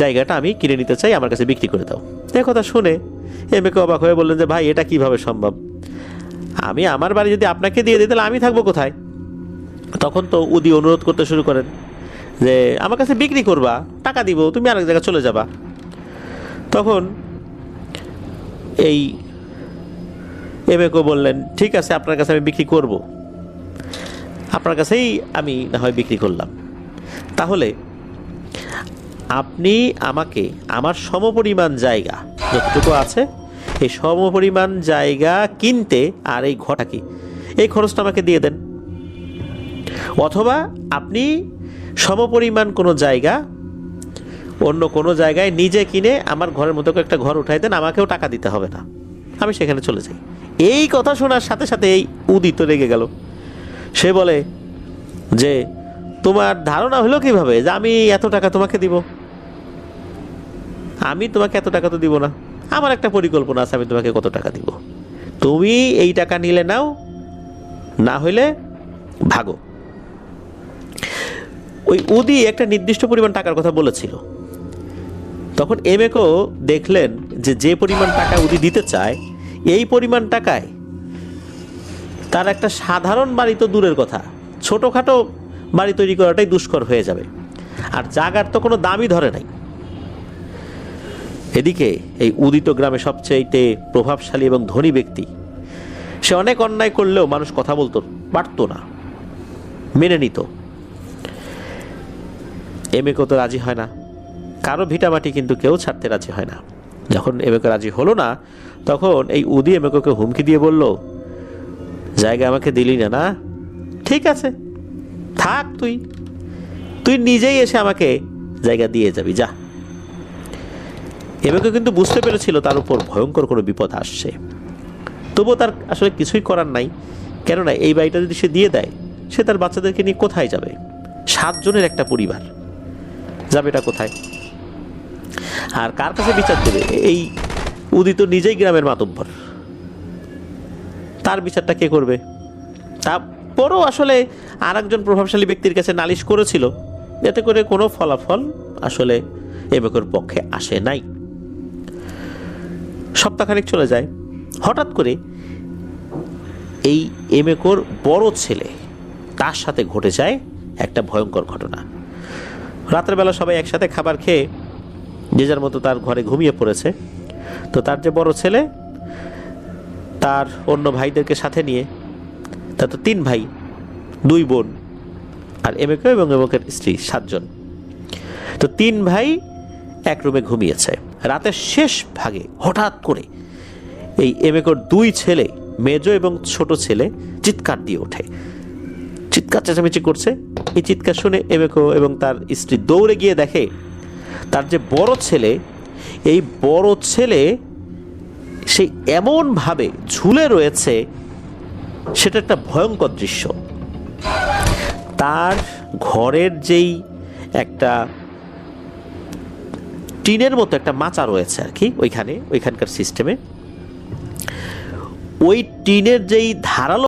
জায়গাটা আমি কিনে নিতে চাই, আমার কাছে বিক্রি করে দাও। এ কথা শুনে এম এমএকে অবাক হয়ে বললেন যে, ভাই, এটা কীভাবে সম্ভব? আমি আমার বাড়ি যদি আপনাকে দিয়ে দিই, তাহলে আমি থাকব কোথায়? তখন তো উদি অনুরোধ করতে শুরু করেন যে, আমার কাছে বিক্রি করবা, টাকা দিব, তুমি আরেক জায়গায় চলে যাবা। তখন এই এমএকো বললেন, ঠিক আছে, আপনার কাছে আমি বিক্রি করব। আপনার কাছেই আমি না হয় বিক্রি করলাম। তাহলে আপনি আমাকে আমার সমপরিমাণ জায়গা যতটুকু আছে, এই সমপরিমাণ জায়গা কিনতে আর এই ঘটা কি? এই খরচটা আমাকে দিয়ে দেন। অথবা আপনি সমপরিমাণ কোনো জায়গা, অন্য কোনো জায়গায় নিজে কিনে আমার ঘরের মতো একটা ঘর উঠাই দেন, আমাকেও টাকা দিতে হবে না। আমি সেখানে চলে যাই। এই কথা শোনার সাথে সাথে এই উদিত রেগে গেল। সে বলে, যে, তোমার ধারণা হলো কীভাবে? যে আমি এত টাকা তোমাকে দিব? আমি তোমাকে এত টাকা তো দিব না। আমার একটা পরিকল্পনা আছে, আমি তোমাকে কত টাকা দিব। তুমি এই টাকা নিলে নাও, না হইলে ভাগো। ওই উদি একটা নির্দিষ্ট পরিমাণ টাকার কথা বলেছিল। তখন এমএকও দেখলেন যে যে পরিমাণ টাকা উদি দিতে চায়, এই পরিমাণ টাকায় তার একটা সাধারণ বাড়ি তো দূরের কথা। ছোটোখাটো বাড়ি তৈরি করাটাই দুষ্কর হয়ে যাবে। আর জাগার তো কোনো দামই ধরে নাই। এদিকে এই উদিত গ্রামে সবচেয়ে প্রভাবশালী এবং ধনী ব্যক্তি। সে অনেক অন্যায় করলেও মানুষ কথা বলতো, পারতো না, মেনে নিত। এমএকও তো রাজি হয় না। কারও ভিটামাটি কিন্তু কেউ ছাড়তে রাজি হয় না। যখন এমএকো রাজি হলো না, তখন এই উদি এমএকোকে হুমকি দিয়ে বলল, জায়গা আমাকে দিলি না না? ঠিক আছে, থাক তুই। তুই নিজেই এসে আমাকে জায়গা দিয়ে যাবি, যা। এমএকো কিন্তু বুঝতে পেরেছিল তার উপর ভয়ঙ্কর কোনো বিপদ আসছে। তবুও তার আসলে কিছুই করার নাই। কেননা এই বাড়িটা যদি সে দিয়ে দেয়, সে তার বাচ্চাদেরকে নিয়ে কোথায় যাবে? সাতজনের একটা পরিবার। যাবে এটা কোথায়? আর কার কাছে বিচার দেবে? এই উদিত নিজেই গ্রামের মাতব্বর। তার বিচারটা কে করবে? তারপরও আসলে আর একজন প্রভাবশালী ব্যক্তির কাছে নালিশ করেছিল। যাতে করে কোনো ফলাফল আসলে এবেকর পক্ষে আসে নাই। সপ্তাহখানেক চলে যায়। হঠাৎ করে এই এমেকোর বড় ছেলে, তার সাথে ঘটে যায় একটা ভয়ঙ্কর ঘটনা। রাতের বেলা সবাই একসাথে খাবার খেয়ে যে যার মতো তার ঘরে ঘুমিয়ে পড়েছে। তো তার যে বড় ছেলে, তার অন্য ভাইদেরকে সাথে নিয়ে, তার তো তিন ভাই, দুই বোন, আর এমেকে এবং এমকের স্ত্রী সাতজন। তো তিন ভাই এক রুমে ঘুমিয়েছে। রাতের শেষ ভাগে হঠাৎ করে এই এমেকর দুই ছেলে, মেজ এবং ছোট ছেলে চিৎকার দিয়ে ওঠে। চিৎকার চেঁচামেচি করছে। এই চিৎকার শুনে এমেকো এবং তার স্ত্রী দৌড়ে গিয়ে দেখে, তার যে বড় ছেলে, এই বড় ছেলে সে এমনভাবে ঝুলে রয়েছে, সেটা একটা ভয়ঙ্কর দৃশ্য। তার ঘরের যেই একটা টিনের মতো একটা মাচা রয়েছে আর কি ওইখানে ওইখানকার সিস্টেমে ওই টিনের যেই ধারালো